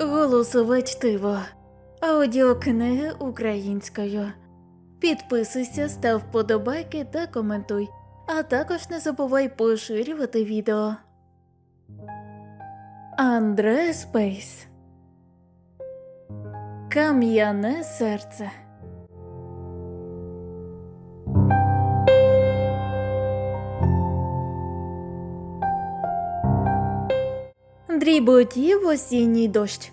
Голосове чтиво. Аудіокниги українською. Підписуйся, став вподобайки та коментуй. А також не забувай поширювати відео. Андре Спейс. Кам'яне серце. Дріботів осінній дощ.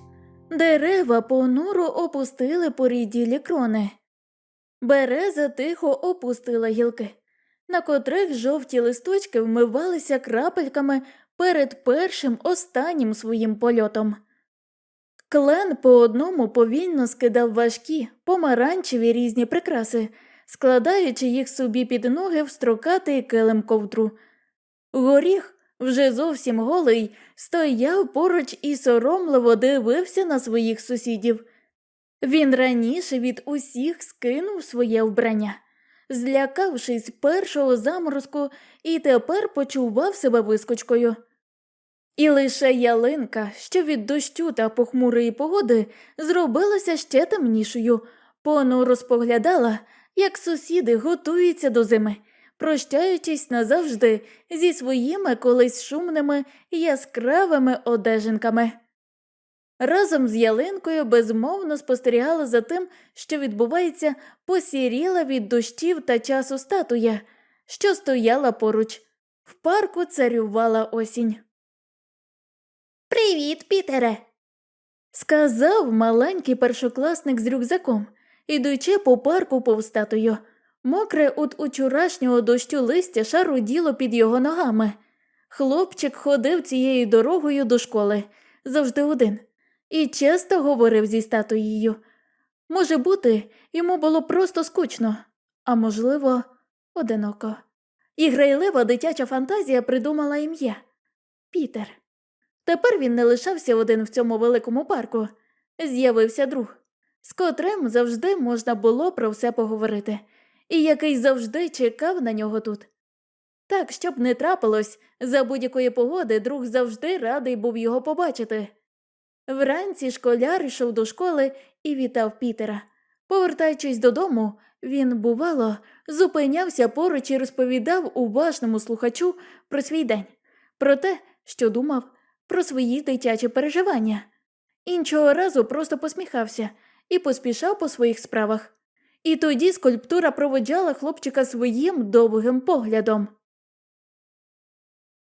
Дерева понуро опустили поріділі крони. Береза тихо опустила гілки, на котрих жовті листочки вмивалися крапельками перед першим останнім своїм польотом. Клен по одному повільно скидав важкі, помаранчеві різні прикраси, складаючи їх собі під ноги в строкатий килим ковдру. Горіх, вже зовсім голий, стояв поруч і соромливо дивився на своїх сусідів. Він раніше від усіх скинув своє вбрання, злякавшись першого заморозку, і тепер почував себе вискочкою. І лише ялинка, що від дощу та похмурої погоди зробилася ще темнішою, понуро споглядала, як сусіди готуються до зими, прощаючись назавжди зі своїми колись шумними яскравими одежинками. Разом з ялинкою безмовно спостерігала за тим, що відбувається посіріла від дощів та часу статуя, що стояла поруч. В парку царювала осінь. Привіт, Пітере. сказав маленький першокласник з рюкзаком, ідучи по парку повз статую. Мокре від учорашнього дощу листя шаруділо під його ногами. Хлопчик ходив цією дорогою до школи, завжди один, і часто говорив зі статуєю. Може бути, йому було просто скучно, а можливо, одиноко. І грайлива дитяча фантазія придумала ім'я Пітер. Тепер він не лишався один в цьому великому парку. З'явився друг, з котрим завжди можна було про все поговорити, і який завжди чекав на нього тут. Так, щоб не трапилось, за будь-якої погоди друг завжди радий був його побачити. Вранці школяр йшов до школи і вітав Пітера. Повертаючись додому, він, бувало, зупинявся поруч і розповідав уважному слухачу про свій день, про те, що думав, про свої дитячі переживання. Іншого разу просто посміхався і поспішав по своїх справах. І тоді скульптура проводжала хлопчика своїм довгим поглядом.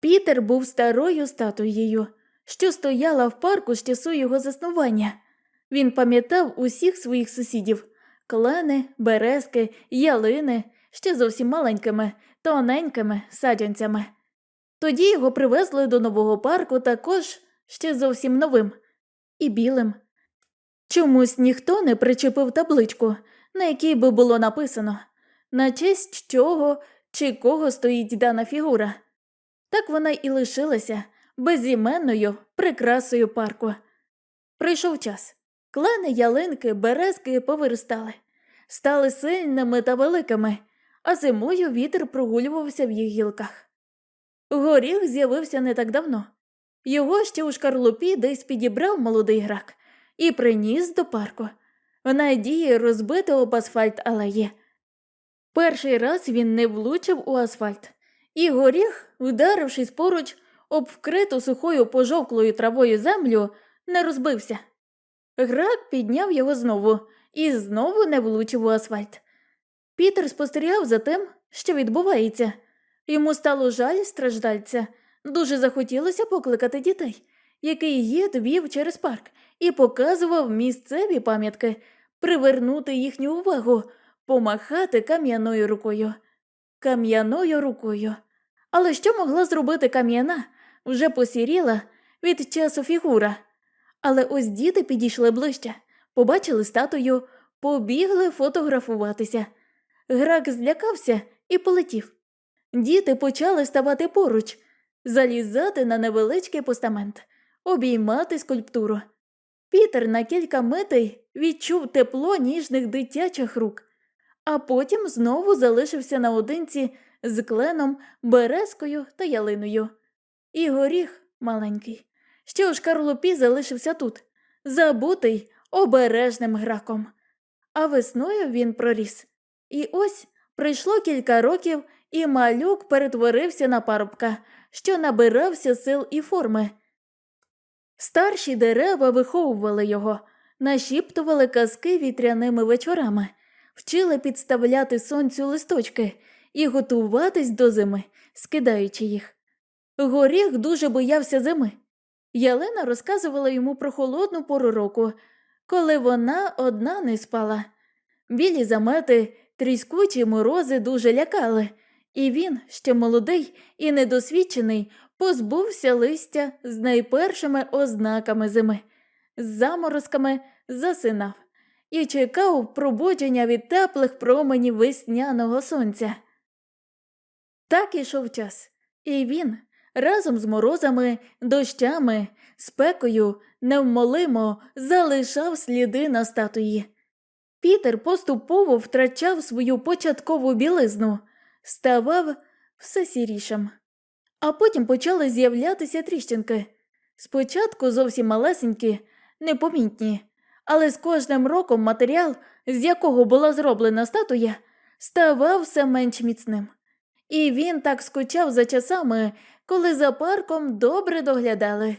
Пітер був старою статуєю, що стояла в парку з часу його заснування. Він пам'ятав усіх своїх сусідів клени, березки, ялини, ще зовсім маленькими, тоненькими саджанцями. Тоді його привезли до нового парку також ще зовсім новим і білим. Чомусь ніхто не причепив табличку, на якій би було написано на честь чого чи кого стоїть дана фігура. Так вона і лишилася безіменною прикрасою парку. Прийшов час. Клени, ялинки, березки повиростали, стали сильними та великими, а зимою вітер прогулювався в їх гілках. Горіх з'явився не так давно. Його ще у шкарлупі десь підібрав молодий грак і приніс до парку, надії розбити об асфальт алеї. Перший раз він не влучив у асфальт, і горіх, вдарившись поруч об вкриту сухою пожовклою травою землю, не розбився. Грак підняв його знову і знову не влучив у асфальт. Пітер спостерігав за тим, що відбувається. Йому стало жаль страждальця, дуже захотілося покликати дітей, який гід вів через парк і показував місцеві пам'ятки, привернути їхню увагу, помахати кам'яною рукою. Кам'яною рукою. Але що могла зробити кам'яна, вже посіріла від часу фігура. Але ось діти підійшли ближче, побачили статую, побігли фотографуватися. Грак злякався і полетів. Діти почали ставати поруч, залізати на невеличкий постамент, обіймати скульптуру. Пітер на кілька митей відчув тепло ніжних дитячих рук, а потім знову залишився наодинці з кленом, березкою та ялиною. І горіх маленький, ще у шкарлупі залишився тут, забутий обережним граком. А весною він проріс. І ось пройшло кілька років, і малюк перетворився на парубка, що набирався сил і форми. Старші дерева виховували його, нашіптували казки вітряними вечорами, вчили підставляти сонцю листочки і готуватись до зими, скидаючи їх. Горіх дуже боявся зими. Ялина розказувала йому про холодну пору року, коли вона одна не спала. Білі замети, тріскучі морози дуже лякали, і він, ще молодий і недосвідчений, позбувся листя з найпершими ознаками зими, з заморозками засинав і чекав пробудження від теплих променів весняного сонця. Так ішов час, і він разом з морозами, дощами, спекою невмолимо залишав сліди на статуї. Пітер поступово втрачав свою початкову білизну, ставав все сірішим. А потім почали з'являтися тріщинки. Спочатку зовсім малесенькі, непомітні, але з кожним роком матеріал, з якого була зроблена статуя, ставав все менш міцним. І він так скучав за часами, коли за парком добре доглядали.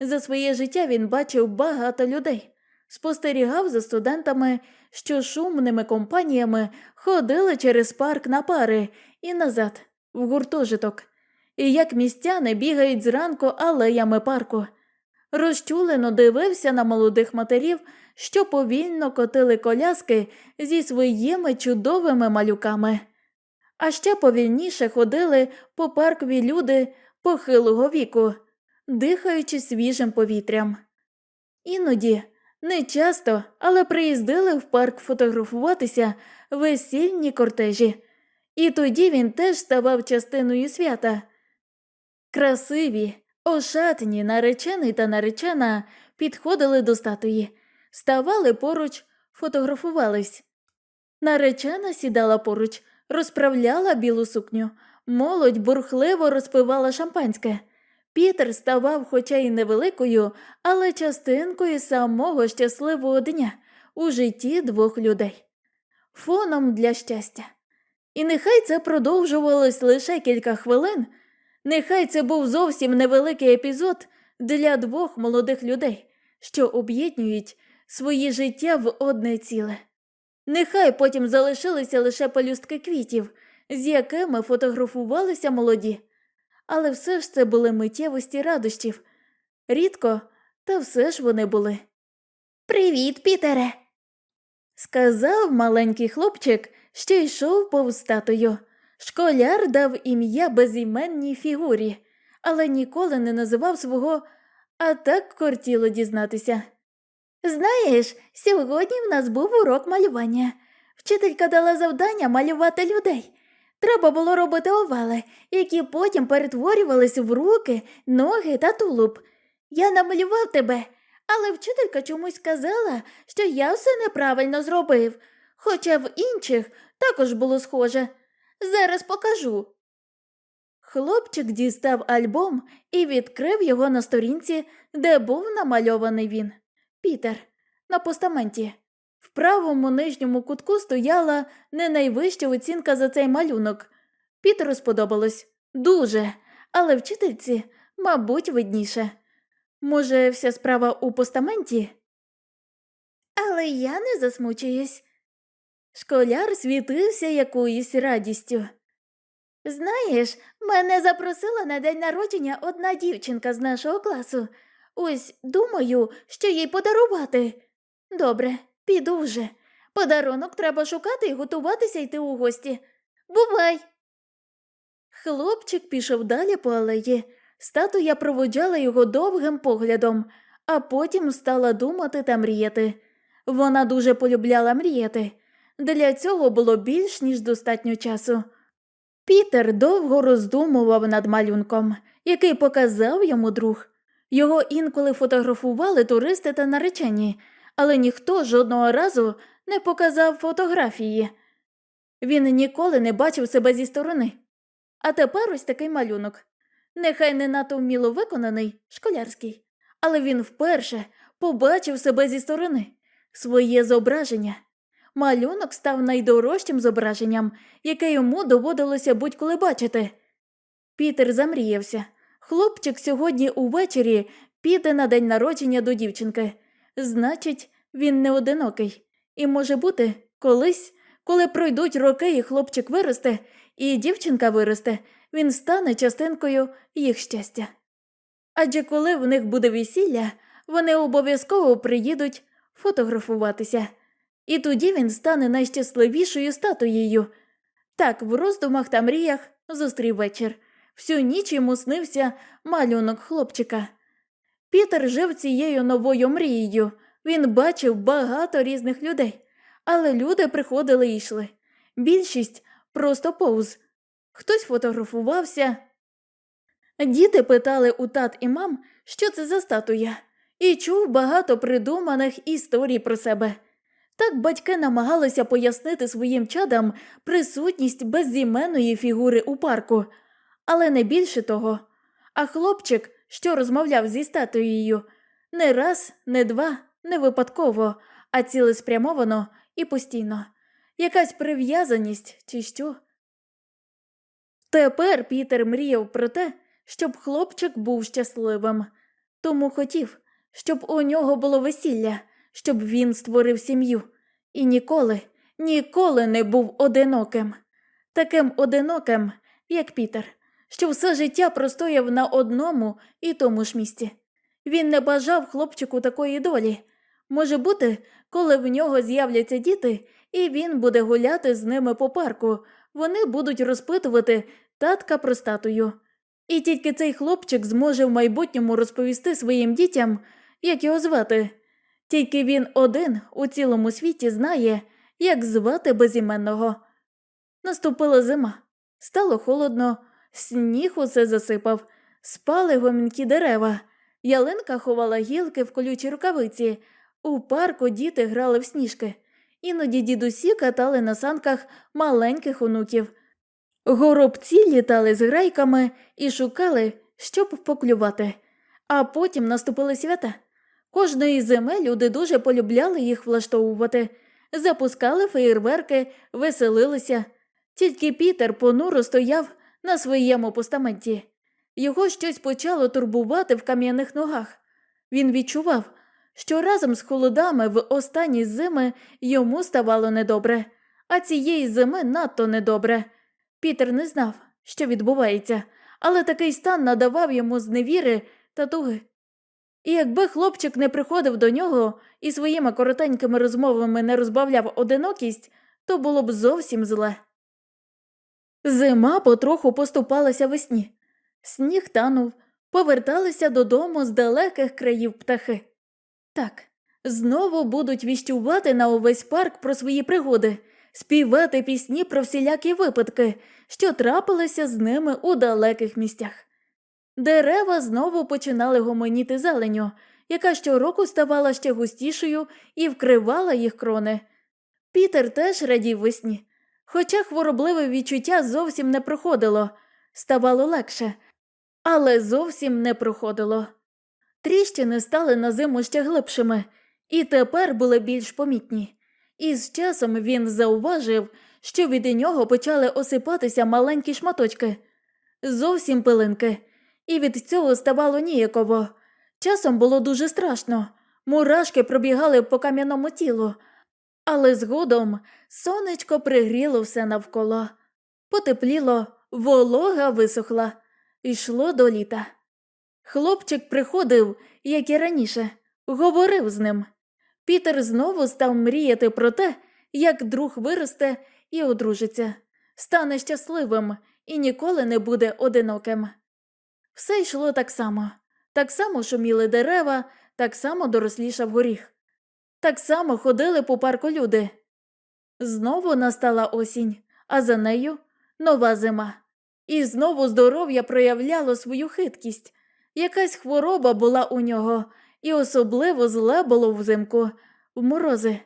За своє життя він бачив багато людей, спостерігав за студентами, що шумними компаніями ходили через парк на пари і назад, в гуртожиток, і як містяни бігають зранку алеями парку. Розчулено дивився на молодих матерів, що повільно котили коляски зі своїми чудовими малюками. А ще повільніше ходили по паркові люди похилого віку, дихаючи свіжим повітрям. Іноді, не часто, але приїздили в парк фотографуватися весільні кортежі, і тоді він теж ставав частиною свята. Красиві, ошатні, наречений та наречена підходили до статуї, ставали поруч, фотографувались. Наречена сідала поруч, розправляла білу сукню, молодь бурхливо розпивала шампанське. Пітер ставав, хоча й невеликою, але частинкою самого щасливого дня у житті двох людей, фоном для щастя. І нехай це продовжувалось лише кілька хвилин, нехай це був зовсім невеликий епізод для двох молодих людей, що об'єднують свої життя в одне ціле. Нехай потім залишилися лише пелюстки квітів, з якими фотографувалися молоді, але все ж це були миттєвості радощів. Рідко, та все ж вони були. Привіт, Пітере, сказав маленький хлопчик, що йшов повз статую. Школяр дав ім'я безіменній фігурі, але ніколи не називав свого, а так кортіло дізнатися. Знаєш, сьогодні в нас був урок малювання. Вчителька дала завдання малювати людей. Треба було робити овали, які потім перетворювалися в руки, ноги та тулуб. Я намалював тебе, але вчителька чомусь сказала, що я все неправильно зробив, хоча в інших також було схоже. Зараз покажу. Хлопчик дістав альбом і відкрив його на сторінці, де був намальований він. Пітер, на постаменті. В правому нижньому кутку стояла не найвища оцінка за цей малюнок. Пітеру сподобалось дуже, але вчительці, мабуть, видніше. Може, вся справа у постаменті? Але я не засмучуюсь. Школяр світився якоюсь радістю. Знаєш, мене запросила на день народження одна дівчинка з нашого класу. Ось думаю, що їй подарувати. Добре, піду вже. Подарунок треба шукати і готуватися йти у гості. Бувай. Хлопчик пішов далі по алеї. Статуя проводжала його довгим поглядом, а потім стала думати та мріяти. Вона дуже полюбляла мріяти. Для цього було більш ніж достатньо часу. Пітер довго роздумував над малюнком, який показав йому друг. Його інколи фотографували туристи та наречені, але ніхто жодного разу не показав фотографії. Він ніколи не бачив себе зі сторони. А тепер ось такий малюнок. Нехай не надто вміло виконаний, школярський, але він вперше побачив себе зі сторони, своє зображення. Малюнок став найдорожчим зображенням, яке йому доводилося будь-коли бачити. Пітер замріявся. Хлопчик сьогодні увечері піде на день народження до дівчинки. Значить, він не одинокий. І може бути, колись, коли пройдуть роки і хлопчик виросте, і дівчинка виросте, він стане частинкою їх щастя. Адже коли в них буде весілля, вони обов'язково приїдуть фотографуватися. І тоді він стане найщасливішою статуєю. Так, в роздумах та мріях зустрів вечір. Всю ніч йому снився малюнок хлопчика. Пітер жив цією новою мрією. Він бачив багато різних людей, але люди приходили і йшли. Більшість просто повз. Хтось фотографувався. Діти питали у тат і мам, що це за статуя, і чув багато придуманих історій про себе. Так батьки намагалися пояснити своїм чадам присутність безіменної фігури у парку, але не більше того. А хлопчик, що розмовляв зі статуєю, не раз, не два, не випадково, а цілеспрямовано і постійно. Якась прив'язаність чи що. Тепер Пітер мріяв про те, щоб хлопчик був щасливим, тому хотів, щоб у нього було весілля, щоб він створив сім'ю і ніколи, ніколи не був одиноким, таким одиноким, як Пітер, що все життя простояв на одному і тому ж місці. Він не бажав хлопчику такої долі. Може бути, коли в нього з'являться діти, і він буде гуляти з ними по парку, вони будуть розпитувати татка про статую. І тільки цей хлопчик зможе в майбутньому розповісти своїм дітям, як його звати. Тільки він один у цілому світі знає, як звати безіменного. Наступила зима. Стало холодно, сніг усе засипав, спали гомінкі дерева. Ялинка ховала гілки в колючій рукавиці. У парку діти грали в сніжки. Іноді дідусі катали на санках маленьких онуків. Горобці літали з грайками і шукали, щоб поклювати. А потім наступили свята. Кожної зими люди дуже полюбляли їх влаштовувати, запускали феєрверки, веселилися. Тільки Пітер понуро стояв на своєму постаменті. Його щось почало турбувати в кам'яних ногах. Він відчував, що разом з холодами в останні зими йому ставало недобре, а цієї зими надто недобре. Пітер не знав, що відбувається, але такий стан надавав йому зневіри та туги. І якби хлопчик не приходив до нього і своїми коротенькими розмовами не розбавляв одинокість, то було б зовсім зле. Зима потроху поступалася весні. Сніг танув, поверталися додому з далеких країв птахи. Так, знову будуть віщувати на увесь парк про свої пригоди, співати пісні про всілякі випадки, що трапилися з ними у далеких місцях. Дерева знову починали гомоніти зеленю, яка щороку ставала ще густішою і вкривала їх крони. Пітер теж радів весні, хоча хворобливе відчуття зовсім не проходило, ставало легше, але зовсім не проходило. Тріщини стали на зиму ще глибшими, і тепер були більш помітні. І з часом він зауважив, що від нього почали осипатися маленькі шматочки, зовсім пилинки, і від цього ставало ніяково. Часом було дуже страшно, мурашки пробігали по кам'яному тілу, але згодом сонечко пригріло все навколо. Потепліло, волога висохла, йшло до літа. Хлопчик приходив, як і раніше, говорив з ним. Пітер знову став мріяти про те, як друг виросте і одружиться, стане щасливим і ніколи не буде одиноким. Все йшло так само, так само шуміли дерева, так само дорослішав горіх, так само ходили по парку люди. Знову настала осінь, а за нею нова зима. І знову здоров'я проявляло свою хиткість. Якась хвороба була у нього, і особливо зле було взимку, в морози.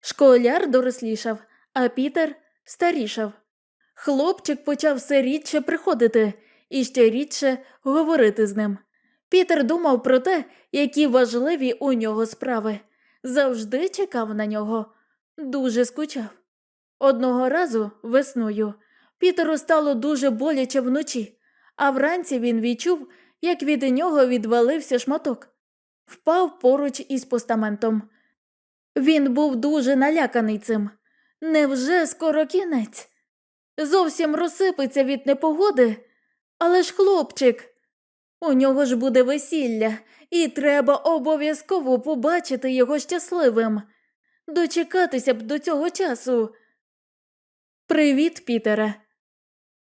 Школяр дорослішав, а Пітер старішав. Хлопчик почав все рідше приходити і ще рідше говорити з ним. Пітер думав про те, які важливі у нього справи. Завжди чекав на нього, дуже скучав. Одного разу весною Пітеру стало дуже боляче вночі, а вранці він відчув, як від нього відвалився шматок, впав поруч із постаментом. Він був дуже наляканий цим. Невже скоро кінець? Зовсім розсипеться від непогоди, але ж хлопчик. У нього ж буде весілля, і треба обов'язково побачити його щасливим. Дочекатися б до цього часу. Привіт, Пітере.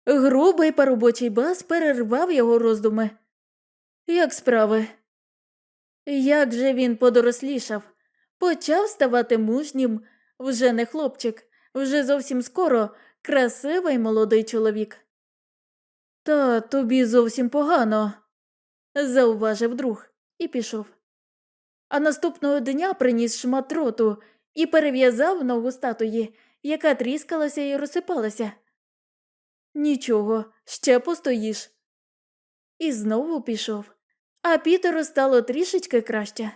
Грубий парубочий бас перервав його роздуми. Як справи? Як же він подорослішав, почав ставати мужнім, вже не хлопчик, вже зовсім скоро красивий молодий чоловік. Та тобі зовсім погано, зауважив друг і пішов. А наступного дня приніс шмат дроту і перев'язав ногу статуї, яка тріскалася і розсипалася. Нічого, ще постоїш. І знову пішов, а Пітеру стало трішечки краще.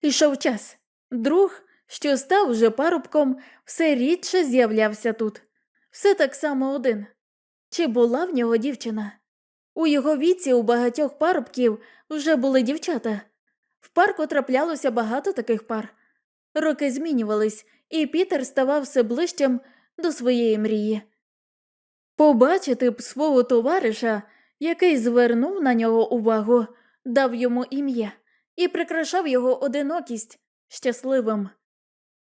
Ішов час. Друг, що став вже парубком, все рідше з'являвся тут. Все так само один. Чи була в нього дівчина? У його віці у багатьох парубків вже були дівчата. В парку траплялося багато таких пар. Роки змінювались, і Пітер ставав все ближчим до своєї мрії. Побачити б свого товариша, який звернув на нього увагу, дав йому ім'я і прикрашав його одинокість щасливим,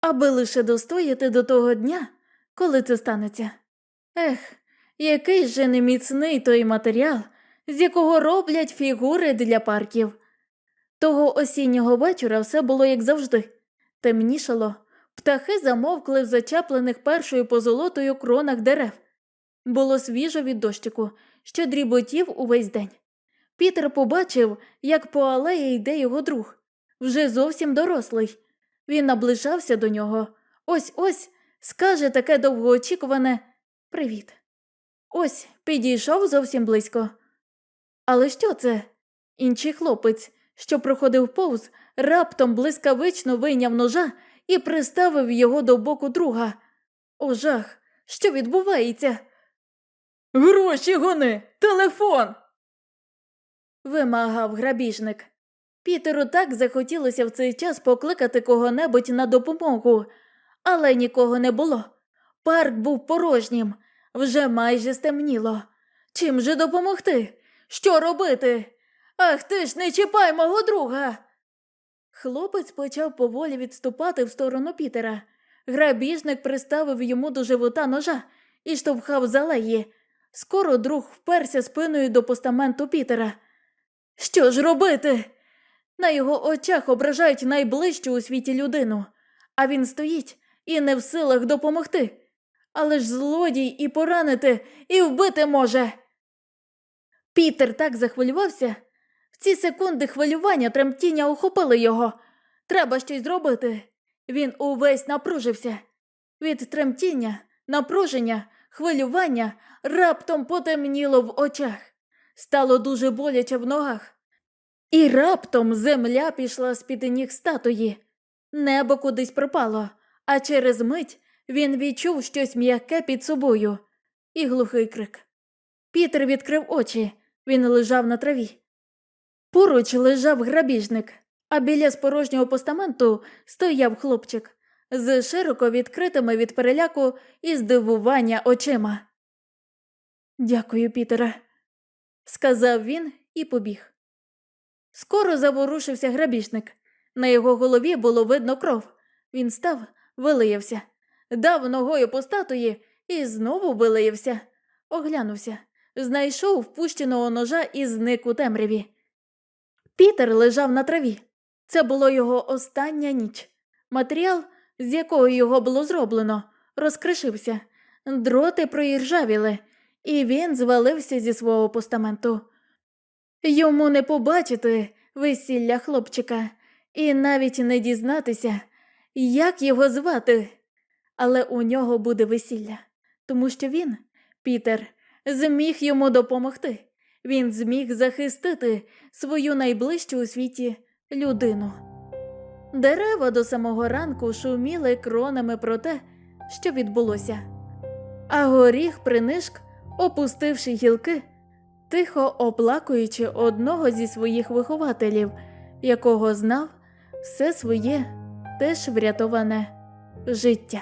аби лише достояти до того дня, коли це станеться. Ех, який же неміцний той матеріал, з якого роблять фігури для парків. Того осіннього вечора все було як завжди темнішало, птахи замовкли в зачеплених першою позолотою кронах дерев. Було свіжо від дощику, що дріботів увесь день. Пітер побачив, як по алеї йде його друг, вже зовсім дорослий. Він наближався до нього. Ось ось скаже таке довгоочікуване Привіт. Ось підійшов зовсім близько. Але що це? Інший хлопець, що проходив повз, раптом блискавично вийняв ножа і приставив його до боку друга. О, жах! Що відбувається? Гроші гони! Телефон. вимагав грабіжник. Пітеру так захотілося в цей час покликати кого-небудь на допомогу, але нікого не було. Парк був порожнім, вже майже стемніло. Чим же допомогти? Що робити? Ах ти ж не чіпай мого друга. Хлопець почав поволі відступати в сторону Пітера. Грабіжник приставив йому до живота ножа і штовхав з алеї. Скоро друг вперся спиною до постаменту Пітера. Що ж робити? На його очах ображають найближчу у світі людину, а він стоїть і не в силах допомогти. Але ж злодій і поранити, і вбити може. Пітер так захвилювався. В ці секунди хвилювання тремтіння охопили його. Треба щось зробити. Він увесь напружився. Від тремтіння, напруження, хвилювання раптом потемніло в очах. Стало дуже боляче в ногах. І раптом земля пішла з-під ніг статуї. Небо кудись пропало, а через мить він відчув щось м'яке під собою і глухий крик. Пітер відкрив очі, він лежав на траві. Поруч лежав грабіжник, а біля спорожнього постаменту стояв хлопчик з широко відкритими від переляку і здивування очима. Дякую, Пітере, сказав він і побіг. Скоро заворушився грабіжник. На його голові було видно кров. Він став, вилиявся, дав ногою по статуї і знову вилиявся, оглянувся, знайшов впущеного ножа і зник у темряві. Пітер лежав на траві. Це було його остання ніч. Матеріал, з якого його було зроблено, розкришився, дроти проіржавіли, і він звалився зі свого постаменту. Йому не побачити весілля хлопчика і навіть не дізнатися, як його звати. Але у нього буде весілля, тому що він, Пітер, зміг йому допомогти. він зміг захистити свою найближчу у світі людину. Дерева до самого ранку шуміли кронами про те, що відбулося. А горіх принишк, опустивши гілки, тихо оплакуючи одного зі своїх вихователів, якого знав все своє теж врятоване життя.